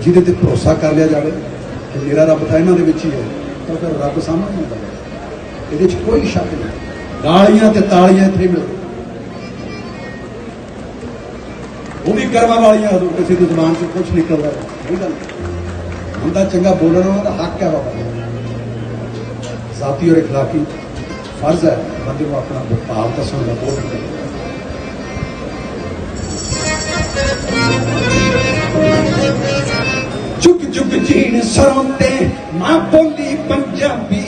ਜਿਹਦੇ ਤੇ ਭਰੋਸਾ ਕਰ ਲਿਆ ਜਾਵੇ ਕਿ ਮੇਰਾ ਰੱਬ ਤਾਂ ਇਹਨਾਂ ਦੇ ਵਿੱਚ ਹੀ ਹੈ ਤਾਂ ਫਿਰ ਰੱਬ ਸਾਹਮਣੇ ਹੁੰਦਾ ਹੈ ਇਹਦੇ 'ਚ ਕੋਈ ਸ਼ੱਕ ਨਹੀਂ ਗਾਲੀਆਂ ਤੇ ਤਾਲੀਆਂ ਇੱਥੇ ਮਿਲਦੀਆਂ ਉਹ ਵੀ ਕਰਮਾਂ ਵਾਲੀਆਂ ਉਦੋਂ ਕਿਸੇ ਦੀ ਜ਼ੁਬਾਨ 'ਚ ਕੁਝ ਨਿਕਲਦਾ ਨਹੀਂ ਗੱਲ ਹੁੰਦਾ ਚੰਗਾ ਬੋਲਣ ਉਹਨਾਂ ਦਾ ਹੱਕ ਹੈ ਬਾਬਾ ਜ਼ਾਤੀ ਔਰ اخلاقی ਫਰਜ਼ ਹੈ ਬੰਦੇ ਨੂੰ ਆਪਣਾ ਭਾਵ ਦੱਸਣ ਦਾ ਬੋਲ ਸਰੋਂ ਤੇ ਮਾਂ ਬੋਲੀ ਪੰਜਾਬੀ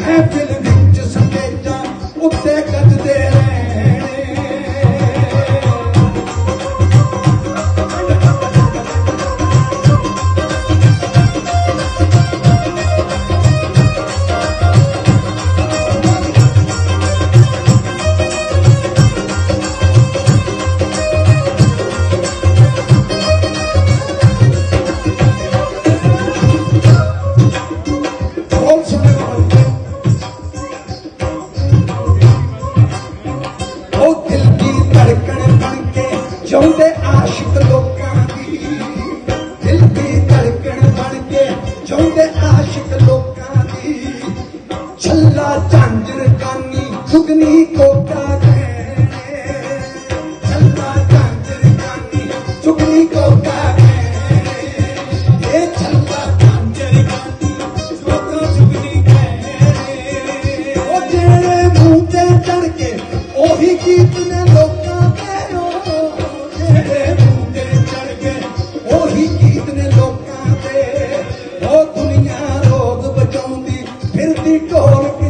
happy ਕੇ ਜਿਉਂਦੇ ਆਸ਼ਿਕ ਲੋਕਾਂ ਦੀ। ਦਿਲ ਦੀ ਧੜਕਣ ਬਣ ਕੇ ਜਿਉਂਦੇ ਆਸ਼ਿਕ ਲੋਕਾਂ ਦੀ। ਛੱਲਾ ਝਾਂਜਰ ਕਾਨੀ ਸੁਗਨੀ ਕੋਕਾ ਉਹੀ ਛੱਲਾ Ikaw ang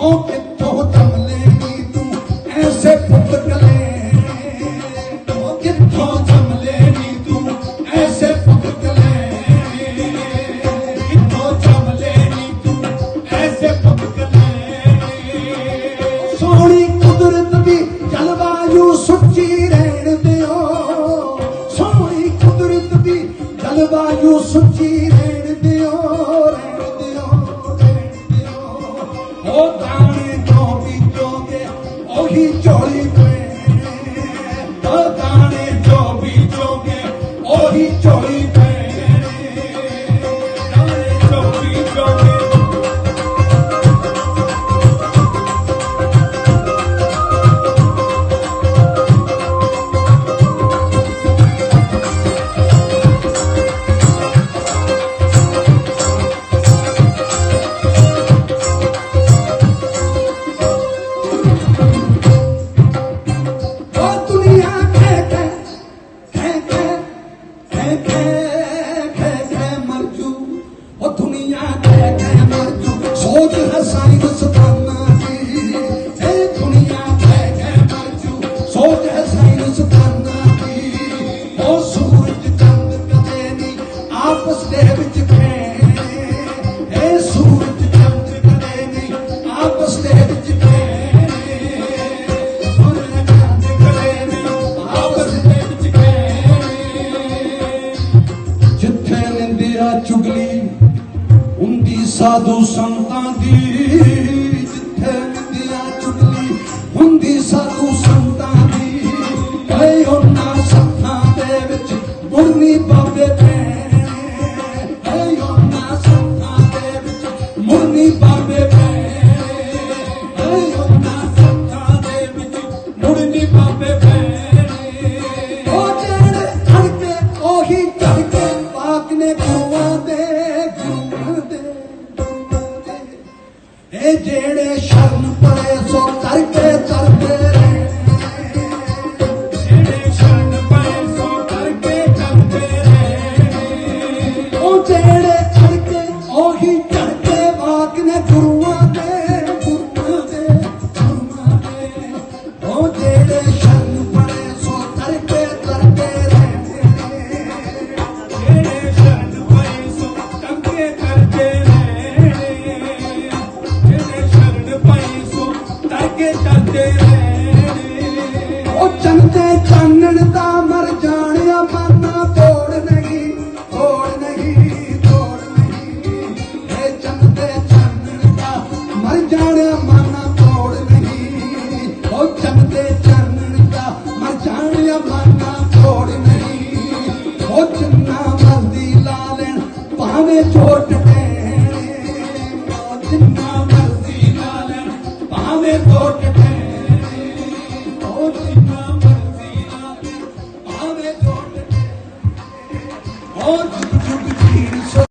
ਨਹੀਂ ਹੋ ਕਿੱਥੋਂ ਜਮ ਲੈਣੀ ਤੂੰ, ਐਸੇ ਪੁੱਤ ਕਲੇ ਹੋ ਕਿੱਥੋਂ ਜਮ ਲੈਣੀ ਤੂੰ, ਐਸੇ ਪੁੱਤ ਕਲੇ ਕਿੱਥੋਂ ਜਮ ਲੈਣੀ ਤੂੰ, ਐਸੇ ਪੁੱਤ ਕਲੇ ਸੋਹਣੀ ਕੁਦਰਤ ਦੀ ਜਲਵਾਯੂ ਸੁੱਚੀ ਰਹਿਣ ਦਿਓ। ਸੋਹਣੀ ਕੁਦਰਤ ਦੀ ਜਲਵਾਯੂ ਸੁੱਚੀ ਰਹਿਣ ਦਿਓ। ਆਪਸ ਦੇ ਵਿੱਚ ਖੇਣੇ ਇਹ ਸੂਰਜ ਚੰਦ ਕਦੇ ਨਹੀਂ ਆਪਸ ਦੇ ਵਿੱਚ ਖੇਣੇ ਸੂਰਜ ਚੰਦ ਕਦੇ ਨਹੀਂ ਆਪਸ ਦੇ ਵਿੱਚ ਖੇਣੇ ਜਿੱਥੇ ਨਿੰਦਿਆ ਚੁਗਲੀ, ਹੁੰਦੀ ਸਾਧੂ ਸੰਤਾਂ ਦੀ। ਜਿੱਥੇ ਨਿੰਦਿਆ ਚੁਗਲੀ, ਹੁੰਦੀ ਸਾਧੂ ਇਹ ਜਿਹੜੇ ਸ਼ਰਨ ਪਏ ਸੋ ਕਰਕੇ ਕਰਦੇ ਉਹ ਚਾਨਣ ਦਾ ਮਰ ਜਾਣਿਆ, ਮਾਨਾ ਤੋੜ ਨਹੀਂ ਤੋੜ ਨਹੀਂ ਤੋੜ ਨਹੀਂ। ਇਹ ਚੰਦੇ ਚਾਨਣ ਦਾ ਮਰ ਜਾਣਿਆ, ਮਾਨਾ ਤੋੜ ਨਹੀਂ। ਉਹ ਚੰਦੇ ਚਾਨਣ ਦਾ ਮਰ ਜਾਣਿਆ, ਮਾਨਾ ਤੋੜ ਨਹੀਂ। ਉਹ ਚੰਨਾ ਮਰਦੀ ਲਾ ਲੈਣ, ਭਾਵੇਂ ਛੋਟ ਦੇਣ। ਉਹ ਜਿੰਨਾ ਮਰਦੀ ਲਾ ਲੈਣ, ਭਾਵੇਂ ਛੋਟ 어,